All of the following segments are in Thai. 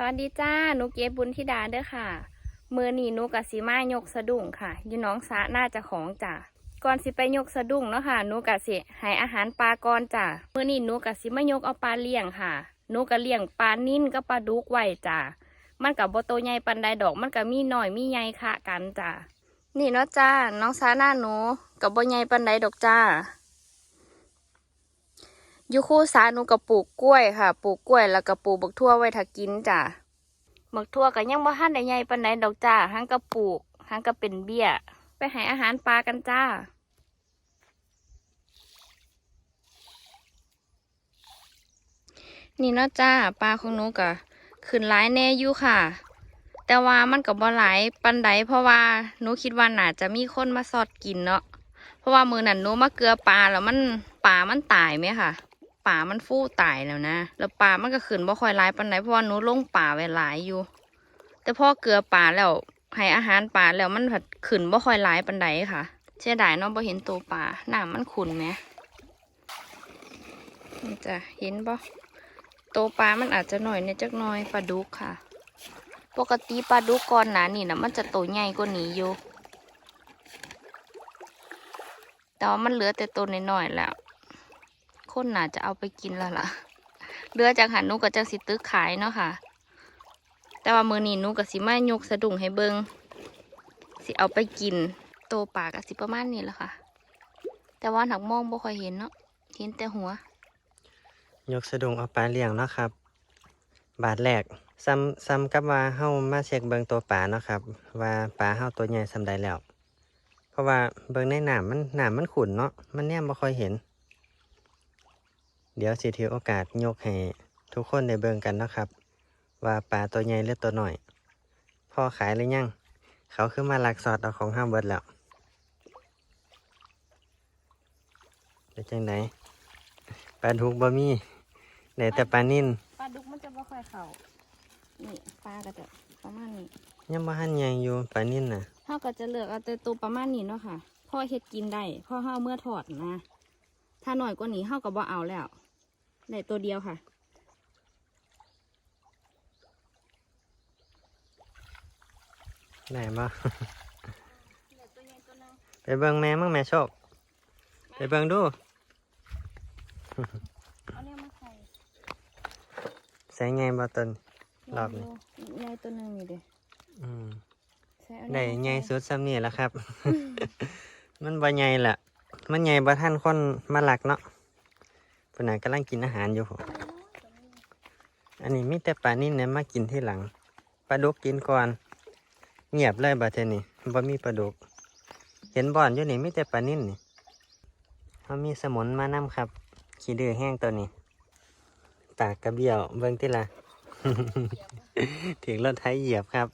สวัสดีจ้าหนูเก๋บุญธิดาเด้อค่ะ มือนีหนูกับสีมายกสะดุ้งค่ะอยู่น้องสาน่าจะของจ้ะก่อนสิไปยกสะดุ้งเนาะค่ะหนูกับสิให้อาหารปลาก่อนจ้ะมือนีหนูกับสิมายกเอาปลาเลี้ยงค่ะหนูกับเลี้ยงปลานิ่นกับปลาดุกไว้จ้ะมันกับโบโตใหญ่ปันใดดอกมันกับมีหน่อยมีใหญ่ค่ะกันจ้ะนี่เนาะจ้าน้องสาหน้าหนูกับโบใหญ่ปันใดดอกจ้า อยู่คู่สาหนูกับปลูกกล้วยค่ะ ปลูกกล้วยแล้วก็ปลูกบักทั่วไว้ถ้ากินจ้ะบักทั่วก็ยังบ่ทันได้ใหญ่ปานใดดอกจ้าหังก็ปลูกหังก็เป็นเบี้ย ไปให้อาหารปลากันจ้านี่เนาะจ้าปลาของหนูก็ขึ้นหลายแน่อยู่ค่ะ แต่ว่ามันก็บ่หลายปันใดเพราะว่าหนูคิดว่าน่าจะมีคนมาสอดกินเนาะเพราะว่ามือนั่นหนูมาเกลือปลาแล้วมันปลามันตายไหมค่ะ ป่ามันฟู่ตายแล้วนะ แล้วป่ามันก็ขึ้นบ่ค่อยร้ายปานใดเพราะว่าหนูลงป่าไว้หลายอยู่ แต่พอเกลือป่าแล้วให้อาหารป่าแล้วมันผัดขึ้นบ่ค่อยร้ายปานใดค่ะเสียดายเนาะบ่เห็นตัวป่าหน้ำมันขุ่นไหมจะเห็นบ่ตัวปลามันอาจจะหน่อยในจักหน่อยปลาดุกค่ะ ปกติปลาดุกก่อนหนานี่นะมันจะโตวใหญ่กว่านี้อยู่แต่ว่ามันเหลือแต่ตัวน้อยๆแล้ว คนน่าจะเอาไปกินแล้วล่ะเรือจากหันนูก็จะสิตึกขายเนาะค่ะ แต่ว่ามือนี้นูก็สิมายกสะดุ้งให้เบิงสิเอาไปกิน โตปาก็สิประมาณนี้แหละค่ะ แต่ว่าหนักมองบ่ค่อยเห็นเนาะเห็นแต่หัว ยกสะดุงเอาปลาเลี้ยงเนาะครับ บาทแรกซ้ำซ้ำกับว่าเฮามาเช็คเบิงตัวปลาเนาะครับ ว่าปลาเฮาตัวใหญ่สำใดแล้ว เพราะว่าเบิงในหน้ำมันหน้ำมันขุ่นเนาะมันแนมบ่ค่อยเห็น เดี๋ยวสิถือโอกาสยกให้ทุกคนได้เบิงกันเนาะครับ ว่าปลาตัวใหญ่หรือตัวน้อยพอขายหรือยัง เขาคือมาลักสอดเอาของห้ามเบิดแล้วเป็นจังไดปลาทุกบ่มีได้แต่ปลานิ่นปลาดุกมันจะบ่ค่อยเข้านี่ปลาก็จะประมาณนี้ยังบ่หันใหญ่อยู่ปลานิ่นน่ะเฮาก็จะเลือกเอาแต่ตัวประมาณนี้เนาะค่ะพ่อเฮ็ดกินได้พ่อเฮาเมื่อถอดนะ ถ้าหน่อยกว่านี้เฮาก็บ่เอาแล้ว ได้ตัวเดียวค่ะได้บ่ได้ตัวใหญ่ตัวนึงไปเบิ่งแม่มั่งแม่โชคไปเบิ่งดู เอาเนี่ยมาใส่ใส่ไงบ่ตน รอบนี้ใหญ่ตัวหนึงนี่เด้อืมใส่เอาได้เนี่ยมาใหญ่ส่สุดซ้ำนี่แหละครับ มันบ่ใหญ่ละมันใหญ่บ่ทันคนมาลักเนาะเพิ่นน่ะกำลังกินอาหารอยู่ผมอันนี้มีแต่ปลานิ่นเนี่ยมากินที่หลังปลาดุกกินก่อน เงียบเลยบัดเทนี้บ่มีปลาดุก เห็นบ่อนอยู่นี่มีแต่ปลานิ่นนี่เขามีสมุนมานำครับ ขี้ดื้อแห้งตัวนี้ ปากกระเบี้ยวเบิ่งติล่ะถึงรถไถเหยียบครับ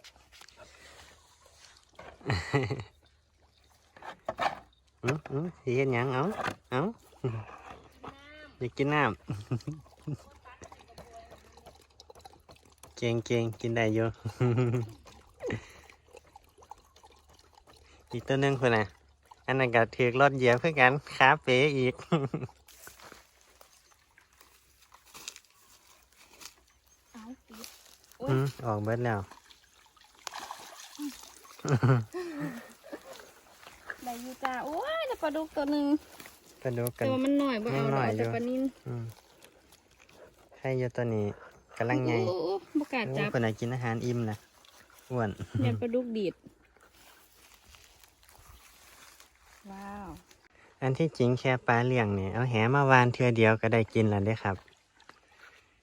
อืมอืมเห็นยังเอาเอา อยากกินน้ำ เก่งเก่งกินได้อยู่ อีกตัวหนึงคนน่ะ อันนั้นก็ถือรถเหยียบเพื่อกันขาเป๋อีกเอาปิดอุ๊ยอืมออกเบิดแล้วได้อยู่จ้าโอ้ยได้ปลาดุกตัวหนึง ก็ดูกัแต่นว่ามันหน่อยบ่เอามันหน่เราอยเอาแต่อยู่ปลานิ่นอืมให้อยู่ตัวนี้กำลังไงโอ้โอ้บ่กล้าจับคนไหนกินอาหารอิ่มนะอ้วนเนี่ยปลาดุกดีด ว้าว อันที่จริงแค่ปลาเลี้ยงเนี่ยเอาแหมาวานเทือเดียวก็ได้กินแล้วเด้ครับ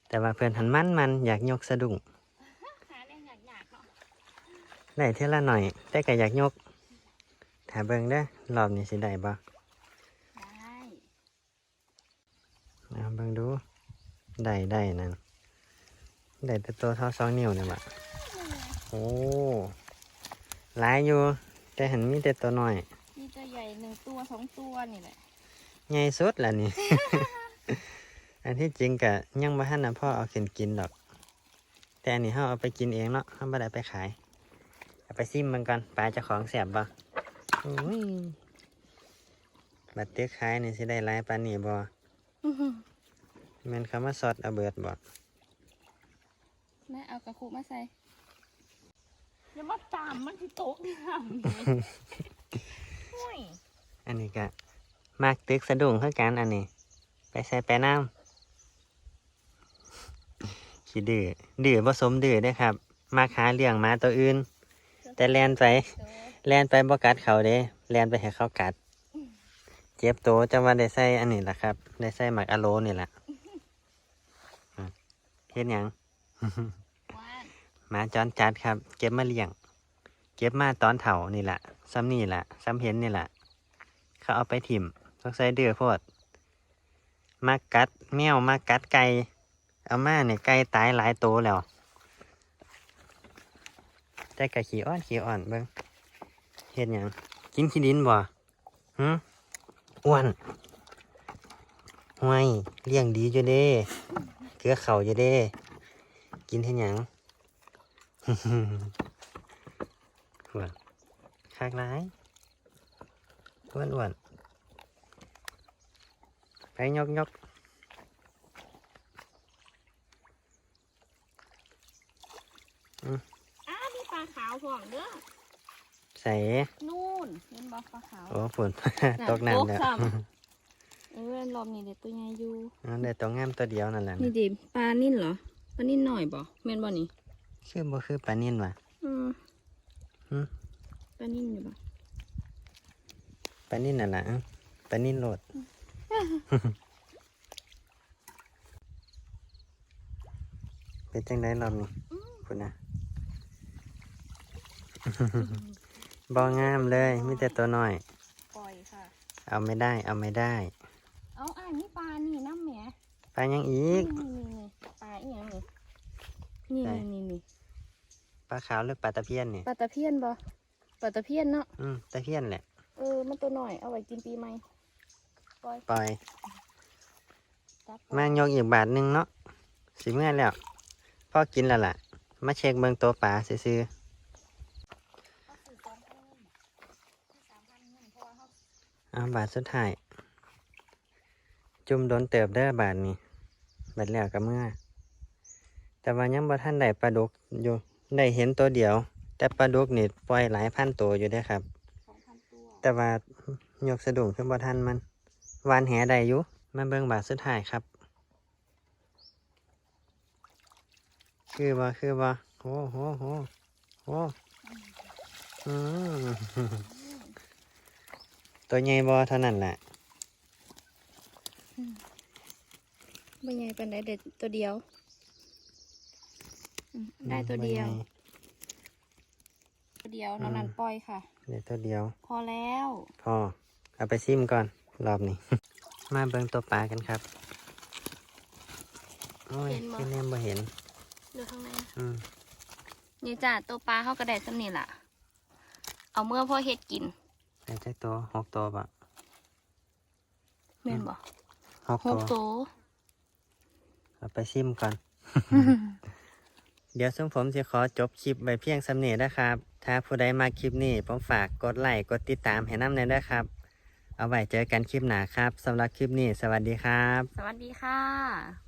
แต่ว่าเพื่อนหันมันมันอยากยกสะดุ้งหาเนี่ยยากๆเนาะได้เท่าละหน่อย แต่ก็อยากยกถ้าเบิ่งเด้อรอบนี้สิได้บ่ ได้ เอาเบิ่งดู ได้ได้นั่นได้แต่ตัวเท่าสองนิ้วนี่บ่โอ้หลายอยู่ แต่หันมีแต่ตัวน้อยมีตัวใหญ่หนึ่งตัวสองตัวนี่แหละใหญ่สุดล่ะนี่ อันที่จริงก็ยังบ่ทันนะพ่อเอาขึ้นกินดอก แต่อันนี้เฮาเอาไปกินเองเนาะเฮาบ่ได้เอาไปขาย เอาไปซิมมันก่อนปลาเจ้าของแสบบ่โอ้ยบัดเตื้อขายนี่สิได้หลายปานนี้บ่ แม่นคำว่าสดเอาเบิดบ่แม่เอากระคุมาใส่อย่ามาตามมันที่โต๊ะน้ำห่วยอันนี้ก็มากตึกสะดุ้งเท่ากันอันนี้ ไปใส่ไปน้ำขี้ดื้อดื้อผสมดื้อเด้อครับ มาหาเลี้ยงหมาตัวอื่น แต่แลนไปแลนไปบ่กัดเขาเด้แลนไปให้เขากัด เจ็บโตจะว่าได้ใส่อันนี้ล่ะครับ ได้ใส่หมักอะโลนี่ล่ะอะ เฮ็ดหยังว่านหมาจรจัดครับ เก็บมาเลี้ยง เก็บมาตอนเถานี่แหละซ้ำนี่แหละซ้ำเห็นนี่แหละเขาเอาไปถิ่มต้องใส่เดือโพดมากัดแมวมากัดไก่เอามาเนี่ยไก่ตายหลายโตวแล้วแต่กะขี้อ้อนขี้อ่อนเบิ้งเห็นยังกินขี้ดินบ่หืมอ้วนห่วยเลี้ยงดีอยู่เด้ เกลือเข่าอยู่เด้ กินเห็นยังอ้วนคากร้ายอ้วนอ้วนไปยกยกอ้ามีปลาขาวพร้อมเด้อใส่นู่นเห็นบ่ปลาขาว โอ้ฝนตกน้ำแล้วตกซ้ เออรอบนี้เด็กตัวใหญ่อยู่นั่นได้ตัวงามตัวเดียวนั่นแหละนี่ดิปลานิ่นเหรอปลานิ่นหน่อยบ่แม่นบ่นี่คือบ่คือปลานิ่นว่ะอืมหืมปลานิ่นอยู่บ่ปลานิ่นน่ะนะปลานิ่นโหลดเป็นจังไดรอบนี้คุณนะบ่งามเลยมีแต่ตัวน้อย ปล่อยค่ะ เอาไม่ได้ เอาไม่ได้ เอาอ่านนี่ปลานี่น้ำแหม ปลายังอีกนี่นี่นี่ปลาอีหยังนี่นี่ไหนนี่นี่นี่ปลาขาวหรือปลาตะเพียนนี่ปลาตะเพียนบ่ปลาตะเพียนเนาะอืมตะเพียนแหละเออมันตัวหน่อยเอาไว้กินปีใหม่ปล่อยปล่อยจับมายกอีกบาทหนึ่งเนาะสิเมื่อแล้วพ่อกินแล้วล่ะ มาเช็คเบิงตัวปลาซื้อๆเอาบาทสุดท้าย จุ่มโดนเติบได้อบาทนี้บาทแล้วกับเมื่อ แต่ว่ายังบ่ท่านได้ปลาดุกอยู่ได้เห็นตัวเดียว แต่ปลาดุกนี่ปล่อยหลายพันตัวอยู่เด้อครับสองพันตัวแต่ว่ายกสะดุ้งขึ้นบ่ทันมันวานแหได้อยู่มาเบิ่งบาทสุดท้ายครับ คือบ่คือบ่โอ้โหโหโอ้อืมตัวใหญ่บ่เท่านั้นแหละ ไม่ใหญ่เป็นไดเด็ดตัวเดียวอืมได้ตัวเดียว ตัวเดียวน้องนันปล่อยค่ะได้ตัวเดียว พอแล้ว พอ เอาไปซิมก่อน รอบนี้ มาเบิ่งตัวปลากันครับ โอ้ยคือแนมบ่เห็นเลือกข้างในอืมนี่จ้ะตัวปลาเขากระแดดสำนี่ล่ะ เอาเมื่อพ่อเฮ็ดกินได้จักตัวหกตัวบ่แม่นบ่ หกหตักวตัวเอาไปซิมก่อน เดี๋ยวซึ่งผมจะขอจบคลิปไว้เพียงสำเนีนะครับ ถ้าผู้ใดมาคลิปนี้ ผมฝากกดไลค์กดติดตามให้น้ำในอยด้วยครับ เอาไว้เจอกันคลิปหน้าครับสำหรับคลิปนี้ สวัสดีครับ สวัสดีค่ะ